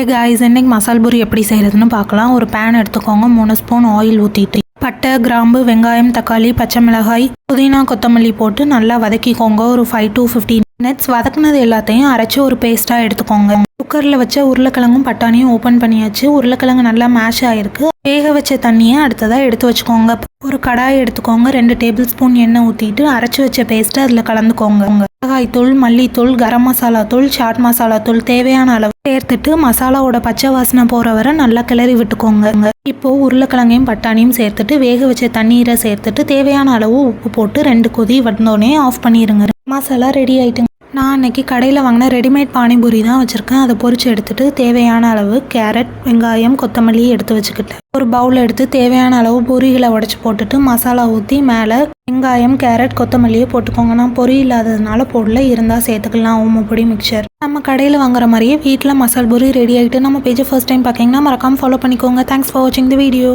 ஏ guys இன்னைக்கு மசால் பூரி எப்படி செய்கிறதுன்னு பார்க்கலாம். ஒரு பேன் எடுத்துக்கோங்க. மூணு ஸ்பூன் ஆயில் ஊற்றிட்டு பட்டை கிராம்பு வெங்காயம் தக்காளி பச்சை மிளகாய் புதினா கொத்தமல்லி போட்டு நல்லா வதக்கிக்கோங்க. ஒரு ஃபைவ் டு ஃபிஃப்டீன் மினிட்ஸ் வதக்குனது எல்லாத்தையும் அரைச்சி ஒரு பேஸ்ட்டாக எடுத்துக்கோங்க. குக்கரில் வச்ச உருளைக்கிழங்கும் பட்டாணியும் ஓப்பன் பண்ணியாச்சு. உருளைக்கிழங்கு நல்லா மேஷ் ஆகிருக்கு வேக வச்ச தண்ணியை அடுத்ததாக எடுத்து வச்சுக்கோங்க. ஒரு கடாய் எடுத்துக்கோங்க. ரெண்டு டேபிள் ஸ்பூன் எண்ணெய் ஊற்றிட்டு அரைச்சி வச்ச பேஸ்ட்டு அதில் கலந்துக்கோங்க. மிளகாய் தூள் மல்லித்தூள் கரம் மசாலா தூள் சாட் மசாலா தூள் தேவையான அளவு சேர்த்துட்டு மசாலாவோட பச்சை வாசனை போகிற வரை நல்லா கிளறி விட்டுக்கோங்க. இப்போ உருளைக்கிழங்கையும் பட்டாணியும் சேர்த்துட்டு வேக வச்ச தண்ணீரை சேர்த்துட்டு தேவையான அளவு உப்பு போட்டு ரெண்டு கொதி வந்தோடனே ஆஃப் பண்ணிடுங்க மசாலா ரெடி ஆயிட்டுங்க. நான் அன்றைக்கி கடையில் வாங்கின ரெடிமேட் பானிபூரி தான் வச்சுருக்கேன். அதை பொறிச்சு எடுத்துகிட்டு தேவையான அளவு கேரட் வெங்காயம் கொத்தமல்லி எடுத்து வச்சுக்கிட்டேன். ஒரு பவுல் எடுத்து தேவையான அளவு பூரிகளை உடச்சி போட்டுட்டு மசாலா ஊற்றி மேலே வெங்காயம் கேரட் கொத்தமல்லியை போட்டுக்கோங்க. நான் பொரி இல்லாததுனால போடல இருந்தால் சேர்த்துக்கலாம். ஓமப்பொடி பொடி மிக்சர் நம்ம கடையில் வாங்குற மாதிரியே வீட்டில் மசால் பூரி ரெடி ஆகிட்டு நம்ம பேஜை ஃபர்ஸ்ட் டைம் பார்க்கிங்கன்னா மறக்காமல் ஃபாலோ பண்ணிக்கோங்க. தேங்க்ஸ் ஃபார் வாட்சிங் த வீடியோ